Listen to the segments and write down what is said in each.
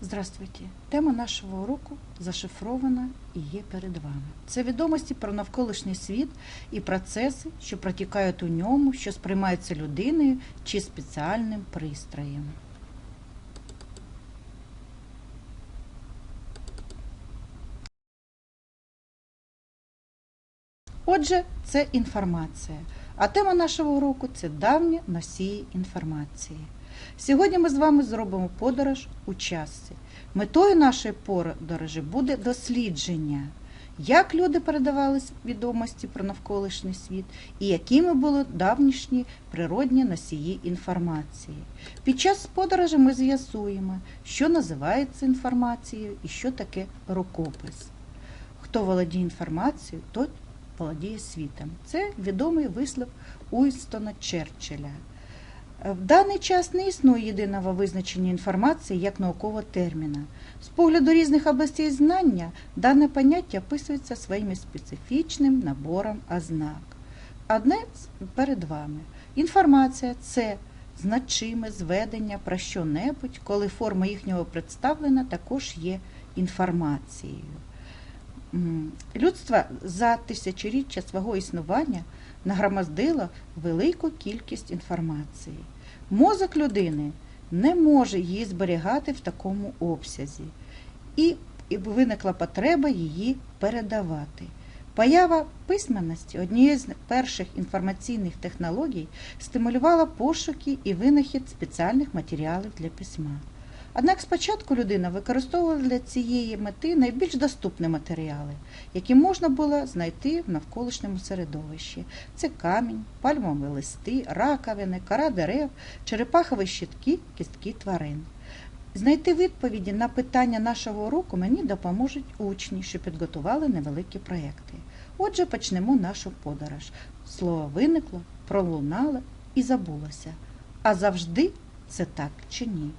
Здравствуйте. Тема нашого уроку зашифрована і є перед вами. Це відомості про навколишній світ і процеси, що протікають у ньому, що сприймаються людиною чи спеціальним пристроєм. Отже, це інформація. А тема нашого уроку це давні носії інформації. Сьогодні ми з вами зробимо подорож у часі. Метою нашої подорожі буде дослідження, як люди передавали відомості про навколишній світ і якими були давнішні природні носії інформації. Під час подорожі ми з'ясуємо, що називається інформацією і що таке рукопис. Хто володіє інформацією, той володіє світом. Це відомий вислів Уінстона Черчилля. В даний час не існує єдиного визначення інформації як наукового терміна. З погляду різних областей знання дане поняття описується своїм специфічним набором ознак. Одне перед вами. Інформація це значиме зведення про що-небудь, коли форма їхнього представлення також є інформацією. Людство за тисячоріччя свого існування нагромоздило велику кількість інформації. Мозок людини не може її зберігати в такому обсязі, і виникла потреба її передавати. Поява письменності однієї з перших інформаційних технологій стимулювала пошуки і винахід спеціальних матеріалів для письма. Однак спочатку людина використовувала для цієї мети найбільш доступні матеріали, які можна було знайти в навколишньому середовищі. Це камінь, пальмові листи, раковини, кора дерев, черепахові щитки, кістки тварин. Знайти відповіді на питання нашого уроку мені допоможуть учні, що підготували невеликі проекти. Отже, почнемо нашу подорож. Слово виникло, пролунало і забулося. А завжди це так чи ні?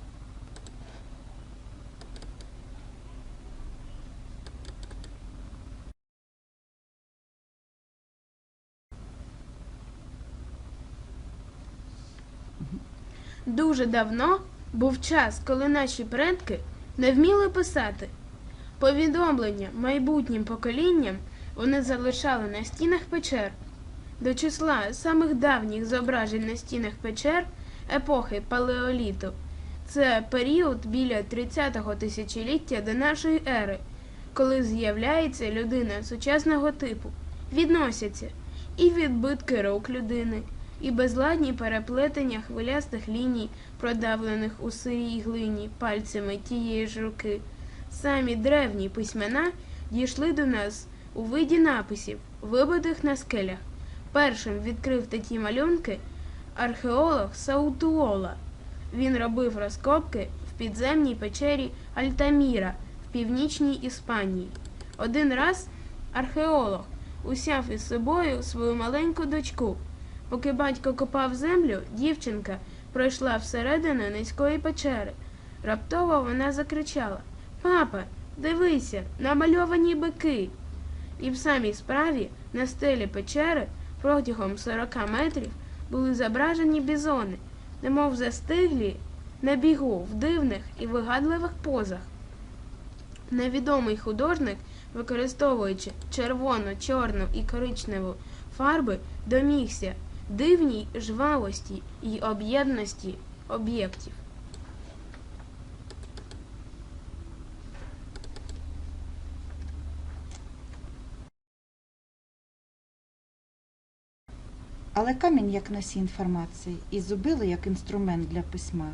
Дуже давно був час, коли наші предки не вміли писати. Повідомлення майбутнім поколінням вони залишали на стінах печер. До числа самих давніх зображень на стінах печер епохи палеоліту. Це період біля 30-го тисячоліття до нашої ери, коли з'являється людина сучасного типу, відносяться і відбитки рук людини, і безладні переплетення хвилястих ліній, продавлених у сирій глині пальцями тієї ж руки. Самі древні письмена дійшли до нас у виді написів, вибитих на скелях. Першим відкрив такі малюнки археолог Саутуола. Він робив розкопки в підземній печері Альтаміра в північній Іспанії. Один раз археолог усяв із собою свою маленьку дочку. Поки батько копав землю, дівчинка пройшла всередину низької печери. Раптово вона закричала Папа, дивися, намальовані бики. І в самій справі на стелі печери протягом 40 метрів були зображені бізони, немов застиглі на бігу в дивних і вигадливих позах. Невідомий художник, використовуючи червону, чорну і коричневу фарби, домігся дивній жвавості і об'єдності об'єктів. Але камінь як носій інформації і зубили як інструмент для письма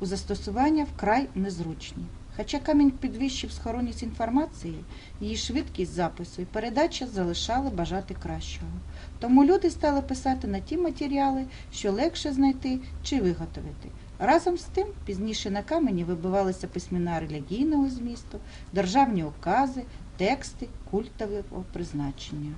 у застосування вкрай незручні. Хоча камінь підвищив схоронність інформації, її швидкість запису і передача залишали бажати кращого. Тому люди стали писати на ті матеріали, що легше знайти чи виготовити. Разом з тим, пізніше на камені вибивалися письмена релігійного змісту, державні укази, тексти культового призначення.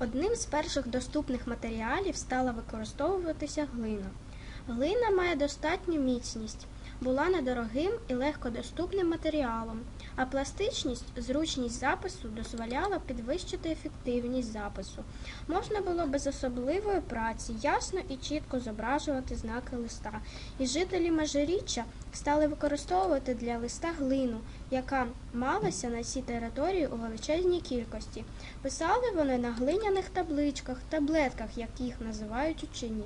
Одним з перших доступних матеріалів стала використовуватися глина. Глина має достатню міцність, була недорогим і легкодоступним матеріалом, а пластичність, зручність запису дозволяла підвищити ефективність запису. Можна було без особливої праці ясно і чітко зображувати знаки листа, і жителі Межиріччя стали використовувати для листа глину, яка малася на цій території у величезній кількості. Писали вони на глиняних табличках, таблетках, як їх називають учені.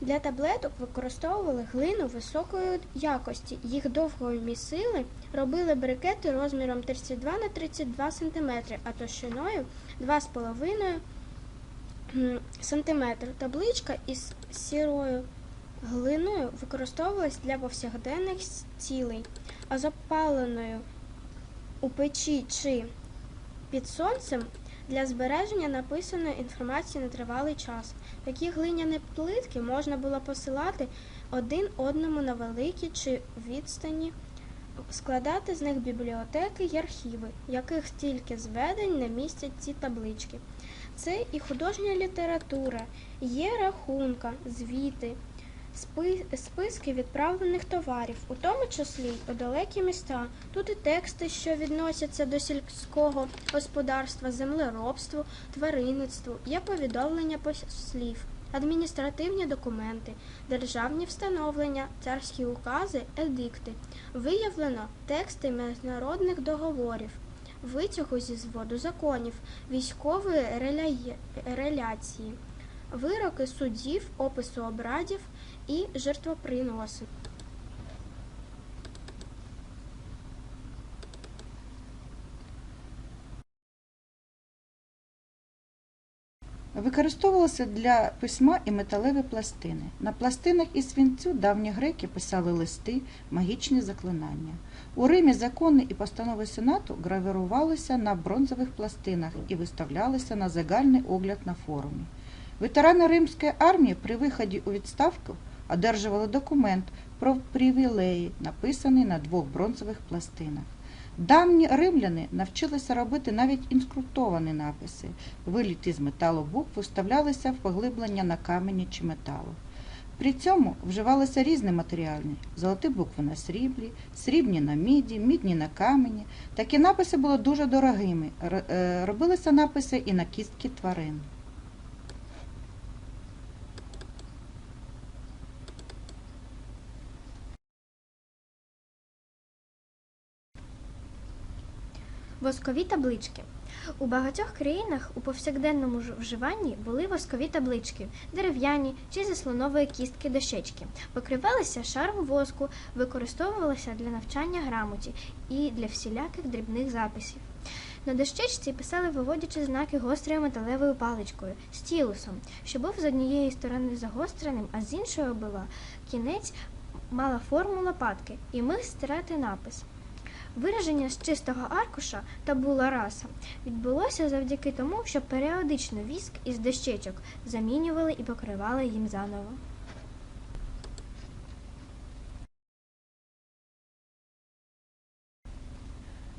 Для таблеток використовували глину високої якості. Їх довго місили, робили брикети розміром 32 на 32 см, а товщиною 2,5 см. Табличка із сірою глиною використовувалась для повсякденних цілей, а запаленою у печі чи під сонцем для збереження написаної інформації на тривалий час. Такі глиняні плитки можна було посилати один одному на великі чи відстані, складати з них бібліотеки й архіви, яких стільки зведень не містять ці таблички. Це і художня література, є рахунка, звіти, списки відправлених товарів, у тому числі й у далекі міста. Тут і тексти, що відносяться до сільського господарства, землеробству, тваринництву, є повідомлення послів, адміністративні документи, державні встановлення, царські укази, едикти. Виявлено тексти міжнародних договорів. Витягу зі зводу законів, військової реляції, вироки судів, опису обрадів і жертвоприноси. Використовувалися для письма і металеві пластини. На пластинах із свинцю давні греки писали листи, магічні заклинання. У Римі закони і постанови Сенату гравірувалися на бронзових пластинах і виставлялися на загальний огляд на форумі. Ветерани римської армії при виході у відставку одержували документ про привілеї, написаний на двох бронзових пластинах. Давні римляни навчилися робити навіть інскрутовані написи. Виліти з металу букв вставлялися в поглиблення на камені чи металу. При цьому вживалися різні матеріали – золоті букви на сріблі, срібні на міді, мідні на камені. Такі написи були дуже дорогими. Е, Робилися написи і на кістки тварин. Воскові таблички. У багатьох країнах у повсякденному вживанні були воскові таблички, дерев'яні чи зі слонової кістки дощечки. Покривалися шаром воску, використовувалися для навчання грамоті і для всіляких дрібних записів. На дощечці писали виводячи знаки гострою металевою паличкою, стілусом, що був з однієї сторони загостреним, а з іншої була кінець мала форму лопатки і міг стирати напис. Вираження з чистого аркуша та була раса відбулося завдяки тому, що періодично віск із дощечок замінювали і покривали їм заново.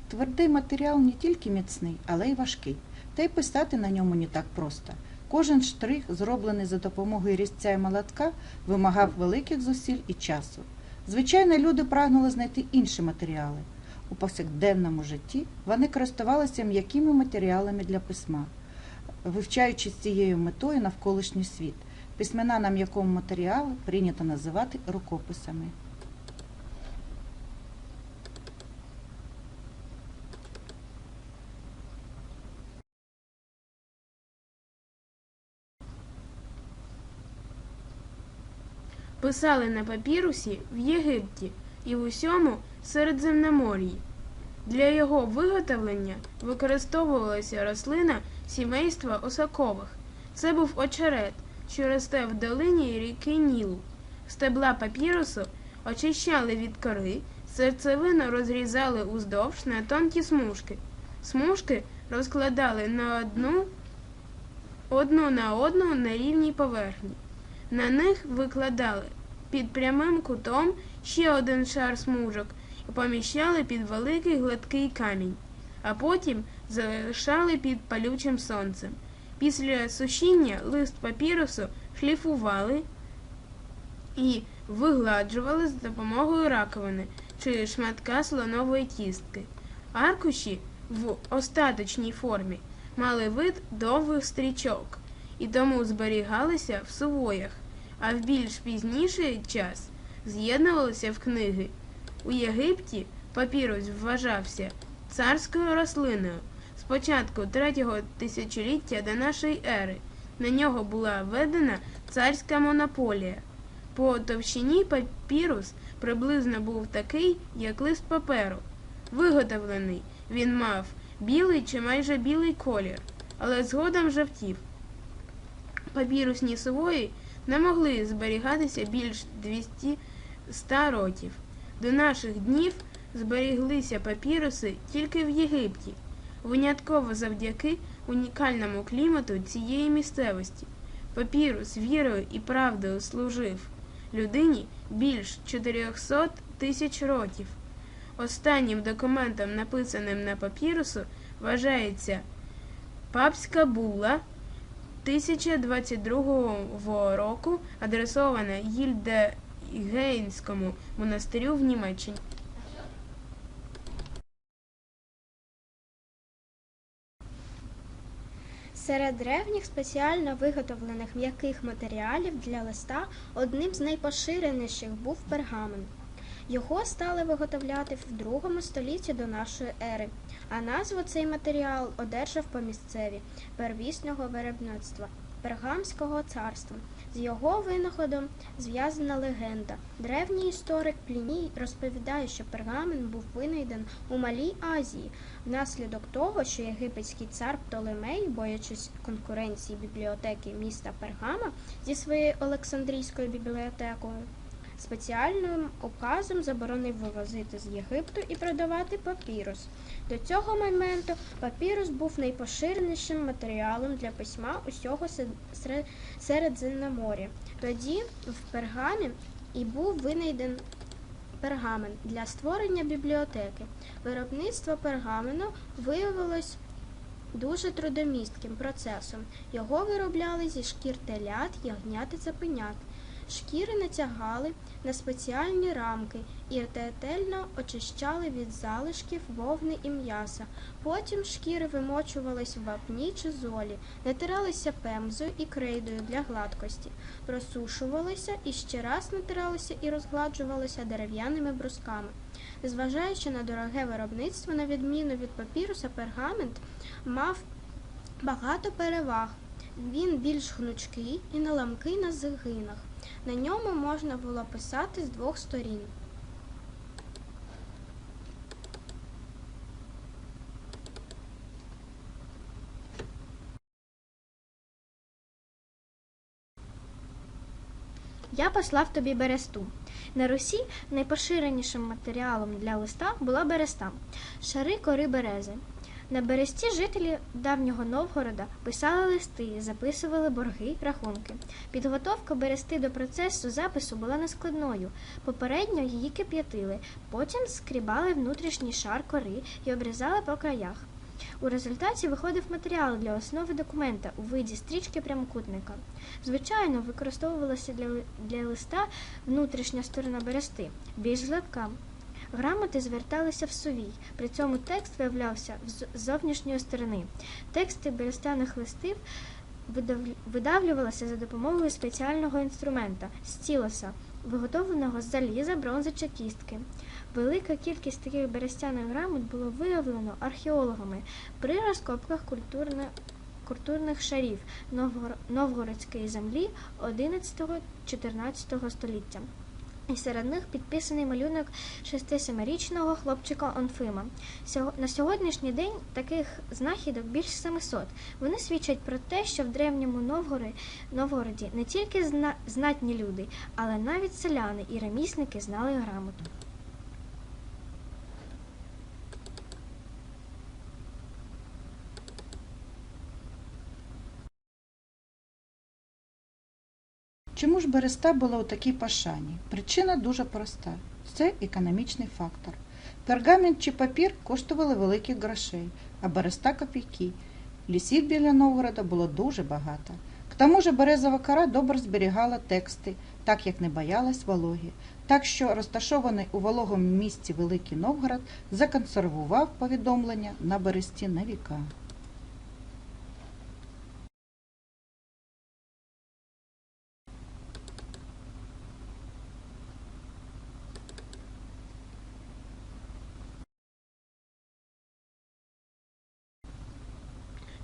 Твердий матеріал не тільки міцний, але й важкий. Та й писати на ньому не так просто. Кожен штрих, зроблений за допомогою різця і молотка, вимагав великих зусиль і часу. Звичайно, люди прагнули знайти інші матеріали. У повсякденному житті вони користувалися м'якими матеріалами для письма, вивчаючи з цією метою навколишній світ. Письмена на м'якому матеріалі прийнято називати рукописами. Писали на папірусі в Єгипті і в усьому Середземномор'ї. Для його виготовлення використовувалася рослина сімейства осакових. Це був очерет, що росте в долині ріки Нілу. Стебла папірусу очищали від кори, серцевину розрізали уздовж на тонкі смужки. Смужки розкладали на одну, одну на одну на рівній поверхні. На них викладали під прямим кутом ще один шар смужок поміщали під великий гладкий камінь, а потім залишали під палючим сонцем. Після сушіння лист папірусу шліфували і вигладжували з допомогою раковини чи шматка слонової кістки. Аркуші в остаточній формі мали вид довгих стрічок і тому зберігалися в сувоях, а в більш пізніший час з'єднувалися в книги. У Єгипті папірус вважався царською рослиною з початку третього тисячоліття до нашої ери. На нього була введена царська монополія. По товщині папірус приблизно був такий, як лист паперу. Виготовлений він мав білий чи майже білий колір, але згодом жовтів. Папірусні сувої не могли зберігатися більш 200 років. До наших днів зберіглися папіруси тільки в Єгипті, винятково завдяки унікальному клімату цієї місцевості. Папірус вірою і правдою служив людині більш 400 тисяч років. Останнім документом, написаним на папірусу, вважається папська була 1022 року, адресована Гільдегейнському монастирю в Німеччині. Серед древніх спеціально виготовлених м'яких матеріалів для листа одним з найпоширеніших був пергамент. Його стали виготовляти в другому столітті до нашої ери, а назву цей матеріал одержав по місцеві первісного виробництва Пергамського царства. З його винаходом зв'язана легенда. Древній історик Пліній розповідає, що пергамент був винайден у Малій Азії внаслідок того, що єгипетський цар Птолемей, боячись конкуренції бібліотеки міста Пергама зі своєю Олександрійською бібліотекою, спеціальним указом заборонив вивозити з Єгипту і продавати папірус. До цього моменту папірус був найпоширенішим матеріалом для письма усього Середземномор'я. Тоді в пергамі і був винайден пергамент для створення бібліотеки. Виробництво пергамену виявилось дуже трудомістким процесом. Його виробляли зі шкір телят, ягнят і цапенят. Шкіри натягали на спеціальні рамки і ретельно очищали від залишків вовни і м'яса. Потім шкіри вимочувались в вапні чи золі, натиралися пемзою і крейдою для гладкості, просушувалися і ще раз натиралися і розгладжувалися дерев'яними брусками. Незважаючи на дороге виробництво, на відміну від папіруса, пергамент мав багато переваг. Він більш гнучкий і не ламкий на згинах. На ньому можна було писати з двох сторін. Я послав тобі бересту. На Русі найпоширенішим матеріалом для листа була береста, шари кори берези. На бересті жителі давнього Новгорода писали листи, записували борги, рахунки. Підготовка берести до процесу запису була нескладною. Попередньо її кип'ятили, потім скрібали внутрішній шар кори і обрізали по краях. У результаті виходив матеріал для основи документа у виді стрічки прямокутника. Звичайно, використовувалася для, для листа внутрішня сторона берести, більш гладка. Грамоти зверталися в сувій, при цьому текст виявлявся з зовнішньої сторони. Тексти берестяних листів видавлювалися за допомогою спеціального інструмента стілоса, виготовленого з заліза, бронзи чи кістки. Велика кількість таких берестяних грамот було виявлено археологами при розкопках культурне- культурних шарів Новгородської землі 11-14 століття. І серед них підписаний малюнок 6-7-річного хлопчика Онфима. На сьогоднішній день таких знахідок більше 700. Вони свідчать про те, що в древньому Новгороді, не тільки знатні люди, але навіть селяни і ремісники знали грамоту. Чому ж Береста була у такій пошані? Причина дуже проста. Це економічний фактор. Пергамент чи папір коштували великих грошей, а Береста копійки. Лісів біля Новгорода було дуже багато. К тому ж березова кора добре зберігала тексти, так як не боялась вологи. Так що розташований у вологому місті Великий Новгород законсервував повідомлення на бересті на віка.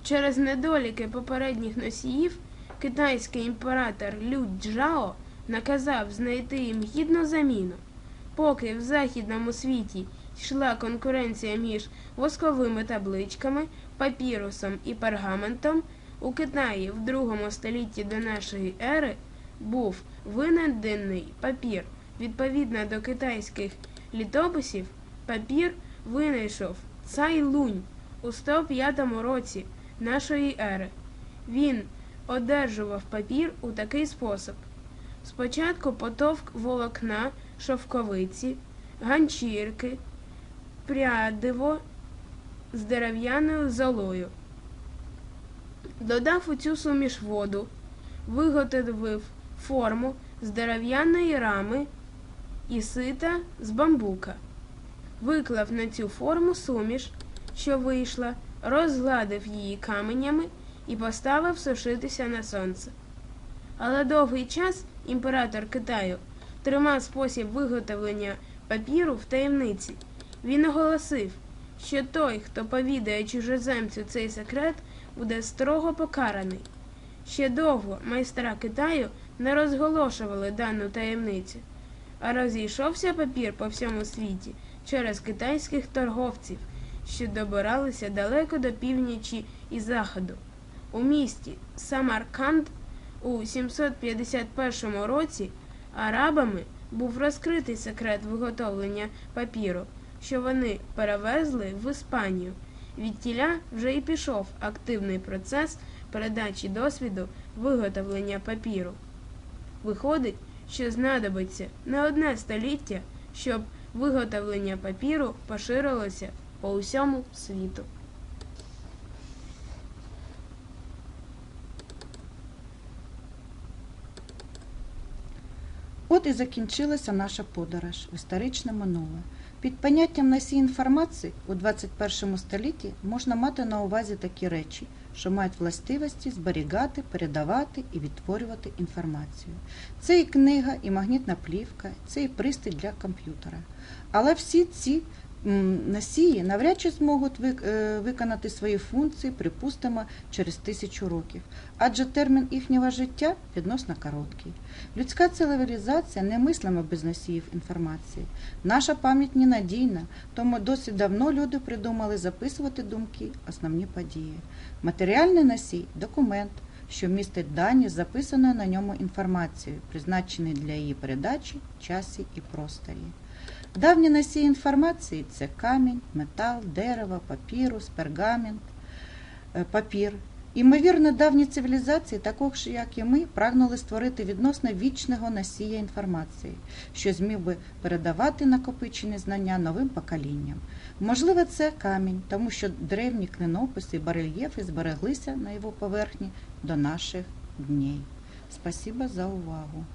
Через недоліки попередніх носіїв китайський імператор Лю Джао наказав знайти їм гідну заміну. Поки в західному світі йшла конкуренція між восковими табличками, папірусом і пергаментом, у Китаї в другому столітті до нашої ери був винайдений папір. Відповідно до китайських літописів, папір винайшов Цай Лунь у 105 році нашої ери. Він одержував папір у такий спосіб. Спочатку потовк волокна, шовковиці, ганчірки, прядиво з дерев'яною золою. Додав у цю суміш воду, виготовив форму з дерев'яної рами і сита з бамбука. Виклав на цю форму суміш, що вийшла, розгладив її каменями і поставив сушитися на сонце. Але довгий час імператор Китаю тримав спосіб виготовлення папіру в таємниці. Він оголосив, що той, хто повідає чужоземцю цей секрет, буде строго покараний. Ще довго майстра Китаю не розголошували дану таємницю, а розійшовся папір по всьому світі через китайських торговців, що добиралися далеко до північі і заходу. У місті Самарканд у 751 році арабами був розкритий секрет виготовлення папіру, що вони перевезли в Іспанію. Відтіля вже і пішов активний процес передачі досвіду виготовлення папіру. Виходить, що знадобиться не одне століття, щоб виготовлення папіру поширилося по усьому світу. От і закінчилася наша подорож в історичне минуле. Під поняттям носій інформації у 21 столітті можна мати на увазі такі речі, що мають властивості зберігати, передавати і відтворювати інформацію. Це і книга, і магнітна плівка, це і пристрій для комп'ютера. Але всі ці м, носії навряд чи зможуть е, виконати свої функції, припустимо, через тисячу років, адже термін їхнього життя відносно короткий. Людська цивілізація не мислима без носіїв інформації. Наша пам'ять ненадійна, тому досить давно люди придумали записувати думки, основні події. Матеріальний носій документ, що містить дані з записаною на ньому інформацією, призначений для її передачі, часі і просторі. Давні носії інформації це камінь, метал, дерево, папірус, пергамент, е, папір. Імовірно, давні цивілізації, також як і ми, прагнули створити відносно вічного носія інформації, що зміг би передавати накопичені знання новим поколінням. Можливо, це камінь, тому що древні клинописи і барельєфи збереглися на його поверхні до наших днів. Спасибо за увагу.